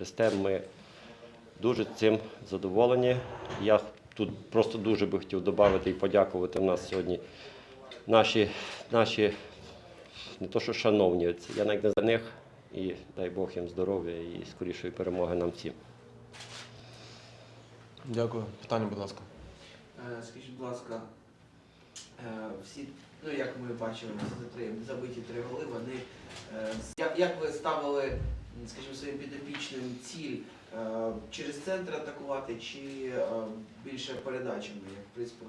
Систем ми дуже цим задоволені. Я тут просто дуже би хотів додати і подякувати в нас сьогодні наші, наші не то що шановні, я навіть не за них. І дай Бог їм здоров'я і скорішої перемоги нам всім. Дякую. Питання, будь ласка. Е, Скажіть, будь ласка, е, всі, ну як ми бачимо, забиті три голи, вони е, як, як ви ставили, скажімо, своїм підопічним ціль е, через центр атакувати чи е, більше передачами, як в принципі?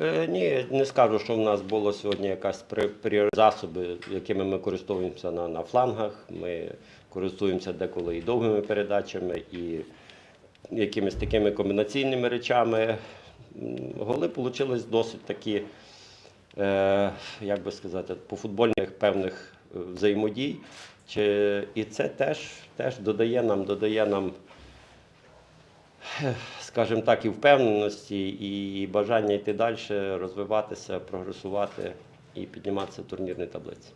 Е, ні, не скажу, що в нас було сьогодні якась при, при засоби, якими ми користуємося на, на флангах. Ми користуємося деколи і довгими передачами, і якимись такими комбінаційними речами. Голи вийшли досить такі, е, як би сказати, по футбольних певних е, взаємодій. Чи, і це теж, теж додає нам, додає нам скажімо так, і впевненості, і бажання йти далі, розвиватися, прогресувати і підніматися в турнірній таблиці.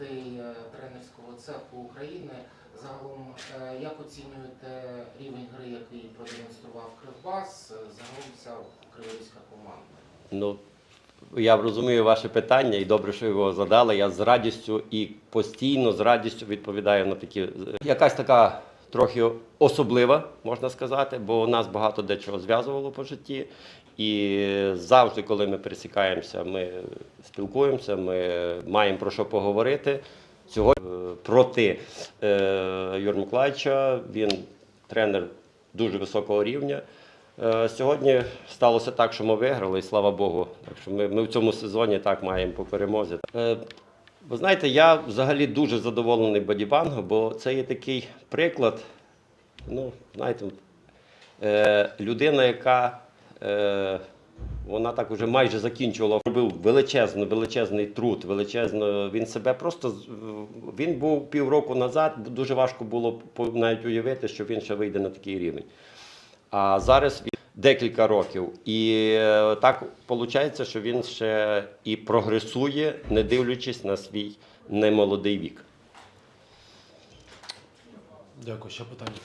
Е, тренерського цеху України. Загалом, е, як оцінюєте рівень гри, який продемонстрував Кривбас? Е, Загалом вся криворізька команда. Ну, я розумію ваше питання і добре, що його задали. Я з радістю і постійно з радістю відповідаю на такі. Якась така трохи особлива, можна сказати, бо нас багато дечого зв'язувало по житті. І завжди, коли ми пересікаємося, ми спілкуємося, ми маємо про що поговорити. Сьогодні е, проти е, Юрія Миколаївича, він тренер дуже високого рівня. Е, Сьогодні сталося так, що ми виграли, і слава Богу. Так що ми, ми в цьому сезоні так маємо по перемозі. Е, Ви знаєте, я взагалі дуже задоволений Бадібанго, бо це є такий приклад. Ну, знаєте, е, людина, яка е, вона так уже майже закінчувала, робив величезно, величезний труд, величезно. Він себе просто він був півроку назад. Дуже важко було навіть уявити, що він ще вийде на такий рівень. А зараз він декілька років. І е, так виходить, що він ще і прогресує, не дивлячись на свій немолодий вік. Дякую. Ще питання.